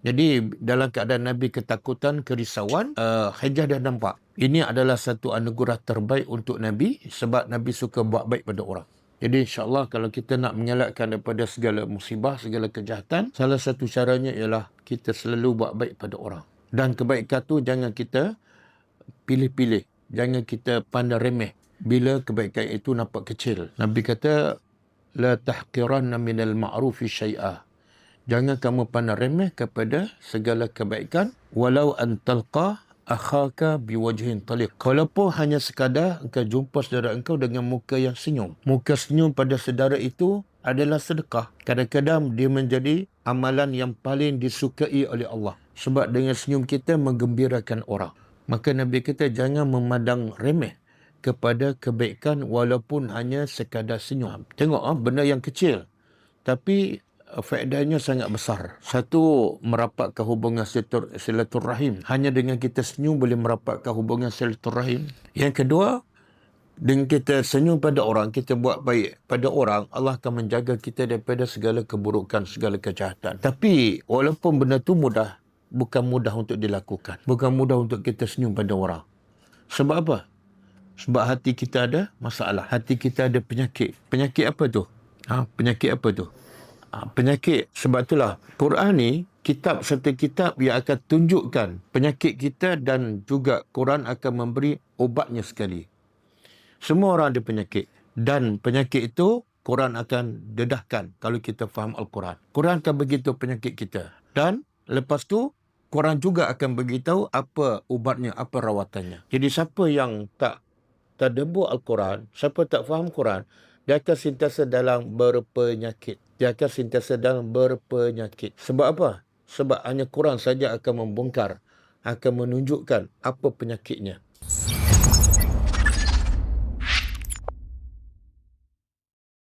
Jadi dalam keadaan Nabi ketakutan, kerisauan, uh, Hajjah dah nampak. Ini adalah satu anugerah terbaik untuk Nabi sebab Nabi suka buat baik pada orang. Jadi insyaAllah kalau kita nak mengelakkan daripada segala musibah, segala kejahatan, salah satu caranya ialah kita selalu buat baik pada orang. Dan kebaikan tu jangan kita pilih-pilih. Jangan kita pandang remeh bila kebaikan itu nampak kecil. Nabi kata, La tahqiranna minal ma'rufi syai'ah. Jangan kamu pandang remeh kepada segala kebaikan walau an talqa akhaka biwajhin taliq. Kalaupun hanya sekadar engkau jumpa saudara engkau dengan muka yang senyum. Muka senyum pada saudara itu adalah sedekah. Kadang-kadang dia menjadi amalan yang paling disukai oleh Allah. Sebab dengan senyum kita menggembirakan orang. Maka Nabi kita jangan memandang remeh kepada kebaikan walaupun hanya sekadar senyum. Tengok ah benda yang kecil. Tapi faedahnya sangat besar. Satu, merapatkan hubungan silaturahim. Hanya dengan kita senyum boleh merapatkan hubungan silaturahim. Yang kedua, dengan kita senyum pada orang, kita buat baik pada orang, Allah akan menjaga kita daripada segala keburukan, segala kejahatan. Tapi, walaupun benda itu mudah, bukan mudah untuk dilakukan. Bukan mudah untuk kita senyum pada orang. Sebab apa? Sebab hati kita ada masalah. Hati kita ada penyakit. Penyakit apa tu? Ha, penyakit apa tu? Ha, penyakit. Sebab itulah Quran ni kitab serta kitab yang akan tunjukkan penyakit kita dan juga Quran akan memberi obatnya sekali. Semua orang ada penyakit dan penyakit itu Quran akan dedahkan kalau kita faham Al-Quran. Quran akan beritahu penyakit kita dan lepas tu Quran juga akan beritahu apa ubatnya, apa rawatannya. Jadi siapa yang tak tadabbur Al-Quran, siapa tak faham Quran, dia akan sentiasa dalam berpenyakit. Dia akan sentiasa dalam berpenyakit. Sebab apa? Sebab hanya Quran saja akan membongkar, akan menunjukkan apa penyakitnya.